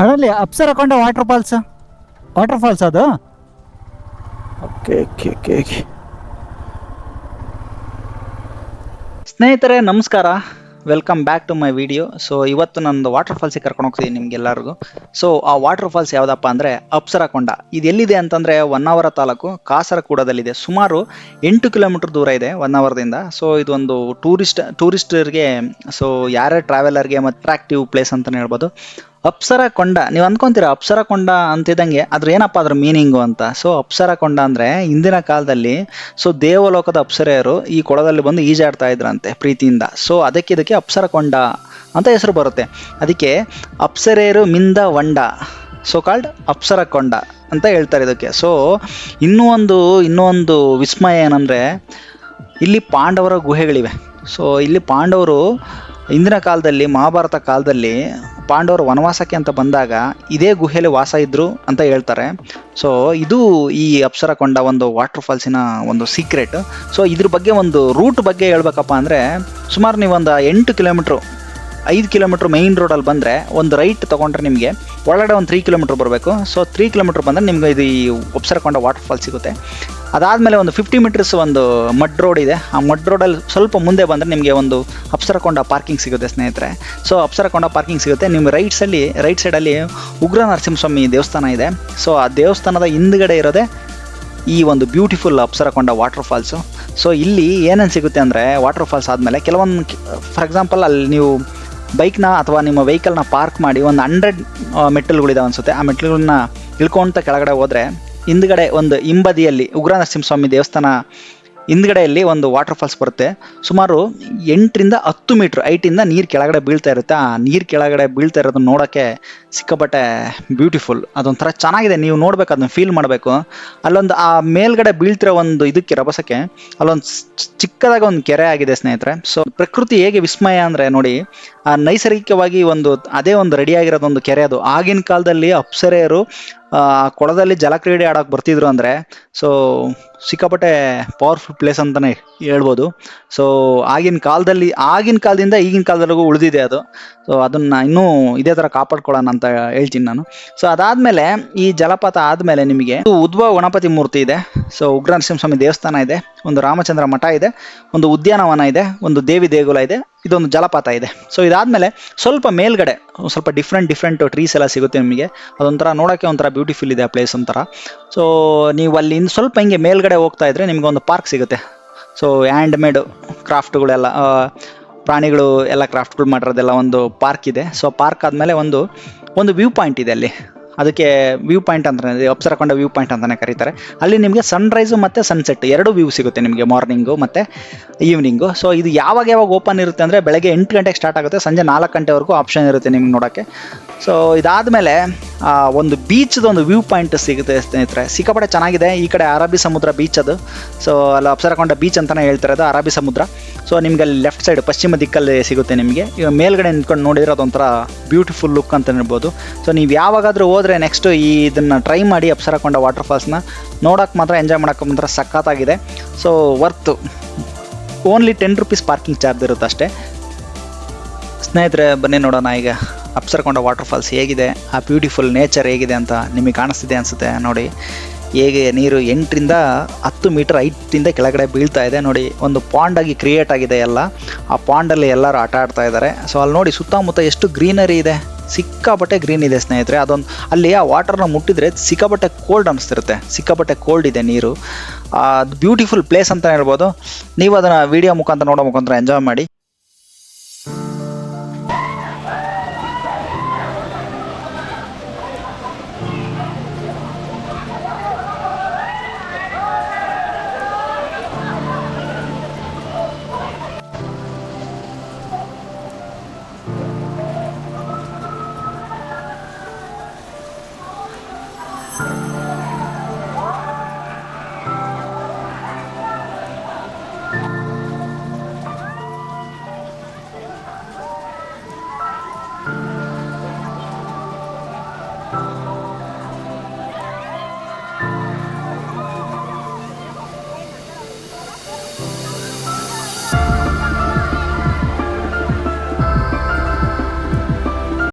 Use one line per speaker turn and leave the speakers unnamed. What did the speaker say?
ಅದ್ರಲ್ಲಿ Apsarakonda water falls water falls ಅದು? Okay okay okay okay. ಸ್ನೇಹಿತರೆ ನಮಸ್ಕಾರ. Welcome back to my video so ಇವತ್ತು ನಂದು ವಾಟರ್ ಫಾಲ್ಸಿಗೆ ಕರ್ಕೊಂಡು ಹೋಗ್ತೀನಿ ನಿಮ್ಗೆಲ್ಲರಿಗೂ ಸೊ ಆ ವಾಟರ್ ಫಾಲ್ಸ್ ಯಾವುದಪ್ಪ ಅಂದರೆ ಅಪ್ಸರಕೊಂಡ ಇದು ಎಲ್ಲಿದೆ ಅಂತಂದರೆ ಹೊನ್ನಾವರ ತಾಲೂಕು ಕಾಸರಕೂಡದಲ್ಲಿದೆ ಸುಮಾರು ಎಂಟು ಕಿಲೋಮೀಟರ್ ದೂರ ಇದೆ ಹೊನ್ನಾವರದಿಂದ ಸೊ ಇದೊಂದು ಟೂರಿಸ್ಟ್ ಟೂರಿಸ್ಟರ್ಗೆ ಸೊ ಯಾರೇ ಟ್ರಾವೆಲರ್ಗೆ ಮತ್ತು ಅಟ್ರಾಕ್ಟಿವ್ ಪ್ಲೇಸ್ ಅಂತಲೇ ಹೇಳ್ಬೋದು. ಅಪ್ಸರ ಕೊಂಡ ನೀವು ಅಂದ್ಕೊಂತೀರ ಅಪ್ಸರ ಕೊಂಡ ಅಂತಿದ್ದಂಗೆ ಅದ್ರ ಏನಪ್ಪ ಅದ್ರ ಮೀನಿಂಗು ಅಂತ? ಸೊ ಅಪ್ಸರ ಕೊಂಡ ಅಂದರೆ ಹಿಂದಿನ ಕಾಲದಲ್ಲಿ ಸೊ ದೇವಲೋಕದ ಅಪ್ಸರೆಯರು ಈ ಕೊಳದಲ್ಲಿ ಬಂದು ಈಜಾಡ್ತಾ ಇದ್ರಂತೆ ಪ್ರೀತಿಯಿಂದ. ಸೊ ಅದಕ್ಕೆ ಇದಕ್ಕೆ ಅಪ್ಸರ ಕೊಂಡ ಅಂತ ಹೆಸರು ಬರುತ್ತೆ. ಅದಕ್ಕೆ ಅಪ್ಸರೆಯರು ಮಿಂದ ವಂಡ ಸೊ ಕಾಲ್ಡ್ ಅಪ್ಸರ ಕೊಂಡ ಅಂತ ಹೇಳ್ತಾರೆ ಇದಕ್ಕೆ. ಸೊ ಇನ್ನೂ ಒಂದು ಇನ್ನೂ ಒಂದು ವಿಸ್ಮಯ ಏನಂದರೆ, ಇಲ್ಲಿ ಪಾಂಡವರ ಗುಹೆಗಳಿವೆ. ಸೊ ಇಲ್ಲಿ ಪಾಂಡವರು ಇಂದಿನ ಕಾಲದಲ್ಲಿ, ಮಹಾಭಾರತ ಕಾಲದಲ್ಲಿ ಪಾಂಡವರು ವನವಾಸಕ್ಕೆ ಅಂತ ಬಂದಾಗ ಇದೇ ಗುಹೆಯಲ್ಲಿ ವಾಸ ಇದ್ರು ಅಂತ ಹೇಳ್ತಾರೆ. ಸೊ ಇದು ಈ ಅಪ್ಸರ ಕೊಂಡ ಒಂದು ವಾಟರ್ ಫಾಲ್ಸಿನ ಒಂದು ಸೀಕ್ರೆಟ್ ಸೊ ಇದ್ರ ಬಗ್ಗೆ ಒಂದು ರೂಟ್ ಬಗ್ಗೆ ಹೇಳ್ಬೇಕಪ್ಪ ಅಂದರೆ ಸುಮಾರು ನೀವು ಒಂದು ಎಂಟು ಕಿಲೋಮೀಟ್ರು ಐದು ಕಿಲೋಮೀಟ್ರ್ ಮೈನ್ ರೋಡಲ್ಲಿ ಬಂದರೆ ಒಂದು ರೈಟ್ ತೊಗೊಂಡ್ರೆ ನಿಮಗೆ ಒಳಗಡೆ ಒಂದು ತ್ರೀ ಕಿಲೋಮೀಟ್ರ್ ಬರಬೇಕು. ಸೊ ತ್ರೀ ಕಿಲೋಮೀಟ್ರ್ ಬಂದರೆ ನಿಮ್ಗೆ ಇದು ಈ ಅಪ್ಸರಕೊಂಡ ವಾಟರ್ ಫಾಲ್ ಸಿಗುತ್ತೆ. ಅದಾದಮೇಲೆ ಒಂದು ಫಿಫ್ಟಿ ಮೀಟರ್ಸ್ ಒಂದು ಮಡ್ ರೋಡ್ ಇದೆ. ಆ ಮಡ್ ರೋಡಲ್ಲಿ ಸ್ವಲ್ಪ ಮುಂದೆ ಬಂದರೆ ನಿಮಗೆ ಒಂದು ಅಪ್ಸರಕೊಂಡ ಪಾರ್ಕಿಂಗ್ ಸಿಗುತ್ತೆ ಸ್ನೇಹಿತರೆ. ಸೊ ಅಪ್ಸರಕೊಂಡ ಪಾರ್ಕಿಂಗ್ ಸಿಗುತ್ತೆ. ನಿಮ್ಮ ರೈಟ್ಸಲ್ಲಿ ರೈಟ್ ಸೈಡಲ್ಲಿ ಉಗ್ರ ನರಸಿಂಹಸ್ವಾಮಿ ದೇವಸ್ಥಾನ ಇದೆ. ಸೊ ಆ ದೇವಸ್ಥಾನದ ಹಿಂದ್ಗಡೆ ಇರೋದೇ ಈ ಒಂದು beautiful Apsarakonda water falls so ಇಲ್ಲಿ ಏನೇನು ಸಿಗುತ್ತೆ ಅಂದರೆ ವಾಟರ್ ಫಾಲ್ಸ್ ಆದಮೇಲೆ ಕೆಲವೊಂದು ಫಾರ್ ಎಕ್ಸಾಂಪಲ್ ಅಲ್ಲಿ ನೀವು ಬೈಕ್ನ ಅಥವಾ ನಿಮ್ಮ ವೆಹಿಕಲ್ನ ಪಾರ್ಕ್ ಮಾಡಿ ಒಂದು ಹಂಡ್ರೆಡ್ ಮೆಟ್ಟಲುಗಳಿದಾವೆ ಅನಿಸುತ್ತೆ. ಆ ಮೆಟ್ಟಲುಗಳನ್ನ ಇಳ್ಕೊಳ್ತಾ ಕೆಳಗಡೆ ಹೋದರೆ ಹಿಂದ್ಗಡೆ ಒಂದು ಹಿಂಬದಿಯಲ್ಲಿ ಉಗ್ರ ನರಸಿಂಹಸ್ವಾಮಿ ದೇವಸ್ಥಾನ ಹಿಂದ್ಗಡೆಯಲ್ಲಿ ಒಂದು ವಾಟರ್ ಫಾಲ್ಸ್ ಬರುತ್ತೆ. ಸುಮಾರು ಎಂಟರಿಂದ ಹತ್ತು ಮೀಟ್ರ್ ಐಟಿಂದ ನೀರು ಕೆಳಗಡೆ ಬೀಳ್ತಾ ಇರುತ್ತೆ. ಆ ನೀರು ಕೆಳಗಡೆ ಬೀಳ್ತಾ ಇರೋದನ್ನ ನೋಡೋಕ್ಕೆ ಸಿಕ್ಕಾಪಟ್ಟೆ ಬ್ಯೂಟಿಫುಲ್ ಅದೊಂಥರ ಚೆನ್ನಾಗಿದೆ. ನೀವು ನೋಡ್ಬೇಕು, ಅದನ್ನ ಫೀಲ್ ಮಾಡಬೇಕು. ಅಲ್ಲೊಂದು ಆ ಮೇಲ್ಗಡೆ ಬೀಳ್ತಿರೋ ಒಂದು ಇದಕ್ಕೆ, ರಭಸಕ್ಕೆ ಅಲ್ಲೊಂದು ಚಿಕ್ಕದಾಗಿ ಒಂದು ಕೆರೆ ಆಗಿದೆ ಸ್ನೇಹಿತರೆ. ಸೊ ಪ್ರಕೃತಿ ಹೇಗೆ ವಿಸ್ಮಯ ಅಂದರೆ ನೋಡಿ, ಆ ನೈಸರ್ಗಿಕವಾಗಿ ಒಂದು, ಅದೇ ಒಂದು ರೆಡಿ ಆಗಿರೋದೊಂದು ಕೆರೆ ಅದು. ಆಗಿನ ಕಾಲದಲ್ಲಿ ಅಪ್ಸರೆಯರು ಕೊಳದಲ್ಲಿ ಜಲಕ್ರೀಡೆ ಆಡೋಕೆ ಬರ್ತಿದ್ರು ಅಂದರೆ ಸೊ ಸಿಕ್ಕಾಪಟ್ಟೆ ಪವರ್ಫುಲ್ ಪ್ಲೇಸ್ ಅಂತಲೇ ಹೇಳ್ಬೋದು. ಸೊ ಆಗಿನ ಕಾಲದಲ್ಲಿ, ಆಗಿನ ಕಾಲದಿಂದ ಈಗಿನ ಕಾಲದವರೆಗೂ ಉಳಿದಿದೆ ಅದು. ಸೊ ಅದನ್ನು ಇನ್ನೂ ಇದೇ ಥರ ಕಾಪಾಡ್ಕೊಳ್ಳೋಣ ಅಂತ ಹೇಳ್ತೀನಿ ನಾನು. ಸೊ ಅದಾದಮೇಲೆ ಈ ಜಲಪಾತ ಆದಮೇಲೆ ನಿಮಗೆ ಉದ್ಭವ ಗಣಪತಿ ಮೂರ್ತಿ ಇದೆ. ಸೊ ಉಗ್ರ ನರಸಿಂಹಸ್ವಾಮಿ ದೇವಸ್ಥಾನ ಇದೆ, ಒಂದು ರಾಮಚಂದ್ರ ಮಠ ಇದೆ, ಒಂದು ಉದ್ಯಾನವನ ಇದೆ, ಒಂದು ದೇವಿ ದೇಗುಲ ಇದೆ, ಇದೊಂದು ಜಲಪಾತ ಇದೆ. ಸೊ ಇದಾದಮೇಲೆ ಸ್ವಲ್ಪ ಮೇಲ್ಗಡೆ, ಸ್ವಲ್ಪ ಡಿಫ್ರೆಂಟ್ ಡಿಫ್ರೆಂಟ್ ಟ್ರೀಸ್ ಎಲ್ಲ ಸಿಗುತ್ತೆ ನಿಮಗೆ. ಅದೊಂಥರ ನೋಡೋಕ್ಕೆ ಒಂಥರ ಬ್ಯೂಟಿಫುಲ್ ಇದೆ ಆ ಪ್ಲೇಸ್ ಒಂಥರ. ಸೊ ನೀವು ಅಲ್ಲಿ ಇನ್ನು ಸ್ವಲ್ಪ ಹಿಂಗೆ ಮೇಲ್ಗಡೆ ಹೋಗ್ತಾ ಇದ್ರೆ ನಿಮ್ಗೆ ಒಂದು ಪಾರ್ಕ್ ಸಿಗುತ್ತೆ. ಸೊ ಹ್ಯಾಂಡ್ ಮೇಡ್ ಕ್ರಾಫ್ಟ್ಗಳೆಲ್ಲ ಪ್ರಾಣಿಗಳು ಎಲ್ಲ ಕ್ರಾಫ್ಟ್ಗಳು ಮಾಡಿರೋದೆಲ್ಲ ಒಂದು ಪಾರ್ಕ್ ಇದೆ. ಸೊ ಪಾರ್ಕ್ ಆದಮೇಲೆ ಒಂದು ಒಂದು ವ್ಯೂ ಪಾಯಿಂಟ್ ಇದೆ ಅಲ್ಲಿ. ಅದಕ್ಕೆ ವ್ಯೂ ಪಾಯಿಂಟ್ ಅಂತಾನೆ ಅಪ್ಸರಕೊಂಡ ವ್ಯೂ ಪಾಯಿಂಟ್ ಅಂತಲೇ ಕರೀತಾರೆ. ಅಲ್ಲಿ ನಿಮಗೆ ಸನ್ರೈಸು ಮತ್ತು ಸನ್ಸೆಟ್ ಎರಡು ವ್ಯೂ ಸಿಗುತ್ತೆ ನಿಮಗೆ ಮಾರ್ನಿಂಗು ಮತ್ತು ಈವ್ನಿಂಗು ಸೊ ಇದು ಯಾವಾಗ ಯಾವಾಗ ಓಪನ್ ಇರುತ್ತೆ ಅಂದರೆ ಬೆಳಗ್ಗೆ ಎಂಟು ಗಂಟೆಗೆ ಸ್ಟಾರ್ಟ್ ಆಗುತ್ತೆ. ಸಂಜೆ ನಾಲ್ಕು ಗಂಟೆವರೆಗೂ ಆಪ್ಷನ್ ಇರುತ್ತೆ ನಿಮ್ಗೆ ನೋಡೋಕ್ಕೆ. ಸೊ ಇದಾದಮೇಲೆ ಒಂದು ಬೀಚ್ದು ಒಂದು ವ್ಯೂ ಪಾಯಿಂಟ್ ಸಿಗುತ್ತೆ ಸ್ನೇಹಿತರೆ. ಸಿಕ್ಕಾಪಟ್ಟೆ ಚೆನ್ನಾಗಿದೆ. ಈ ಕಡೆ ಅರಬ್ಬಿ ಸಮುದ್ರ ಬೀಚ್ ಅದು. ಸೊ ಅಲ್ಲಿ ಅಪ್ಸರಕೊಂಡ ಬೀಚ್ ಅಂತಲೇ ಹೇಳ್ತಾರೆ ಅದು, ಅರಬ್ಬಿ ಸಮುದ್ರ. ಸೊ ನಿಮಗೆ ಅಲ್ಲಿ ಲೆಫ್ಟ್ ಸೈಡ್ ಪಶ್ಚಿಮ ದಿಕ್ಕಲ್ಲಿ ಸಿಗುತ್ತೆ ನಿಮಗೆ. ಈಗ ಮೇಲ್ಗಡೆ ನಿಂತ್ಕೊಂಡು ನೋಡಿದ್ರೆ ಅದೊಂಥರ ಬ್ಯೂಟಿಫುಲ್ ಲುಕ್ ಅಂತ ಹೇಳ್ಬೋದು. ಸೊ ನೀವು ಯಾವಾಗಾದರೂ ಹೋದರೆ ನೆಕ್ಸ್ಟು ಈ ಇದನ್ನು ಟ್ರೈ ಮಾಡಿ ಅಪ್ಸರಕೊಂಡ ವಾಟರ್ ಫಾಲ್ಸ್ನ ನೋಡೋಕೆ ಮಾತ್ರ ಎಂಜಾಯ್ ಮಾಡೋಕೆ ಮಾತ್ರ ಸಖತ್ತಾಗಿದೆ. So worth only ten rupees parking charge ಇರುತ್ತೆ ಅಷ್ಟೇ. ಸ್ನೇಹಿತರೆ, ಬನ್ನಿ ನೋಡೋಣ ಈಗ. ಅಪ್ಸರಕೊಂಡ ವಾಟರ್ ಫಾಲ್ಸ್ ಹೇಗಿದೆ, ಆ ಬ್ಯೂಟಿಫುಲ್ ನೇಚರ್ ಹೇಗಿದೆ ಅಂತ ನಿಮಗೆ ಕಾಣಿಸ್ತಿದೆ ಅನಿಸುತ್ತೆ ನೋಡಿ. ಹೇಗೆ ನೀರು ಎಂಟರಿಂದ ಹತ್ತು ಮೀಟರ್ ಐಟಿಂದ ಕೆಳಗಡೆ ಬೀಳ್ತಾ ಇದೆ ನೋಡಿ. ಒಂದು ಪಾಂಡಾಗಿ ಕ್ರಿಯೇಟ್ ಆಗಿದೆ ಎಲ್ಲ. ಆ ಪಾಂಡಲ್ಲಿ ಎಲ್ಲರೂ ಆಟ ಆಡ್ತಾ ಇದ್ದಾರೆ. ಸೊ ಅಲ್ಲಿ ನೋಡಿ ಸುತ್ತಮುತ್ತ ಎಷ್ಟು ಗ್ರೀನರಿ ಇದೆ. ಸಿಕ್ಕಾಪಟ್ಟೆ ಗ್ರೀನ್ ಇದೆ ಸ್ನೇಹಿತರೆ. ಅದೊಂದು, ಅಲ್ಲಿ ಆ ವಾಟರ್ನ ಮುಟ್ಟಿದ್ರೆ ಸಿಕ್ಕಾಪಟ್ಟೆ ಕೋಲ್ಡ್ ಅನಿಸ್ತಿರುತ್ತೆ. ಸಿಕ್ಕಾಪಟ್ಟೆ ಕೋಲ್ಡ್ ಇದೆ ನೀರು. ಅದು ಬ್ಯೂಟಿಫುಲ್ ಪ್ಲೇಸ್ ಅಂತ ಹೇಳ್ಬೋದು. ನೀವು ಅದನ್ನು ವಿಡಿಯೋ ಮುಖಾಂತರ ನೋಡೋ ಮುಖಾಂತರ ಎಂಜಾಯ್ ಮಾಡಿ. Thank you.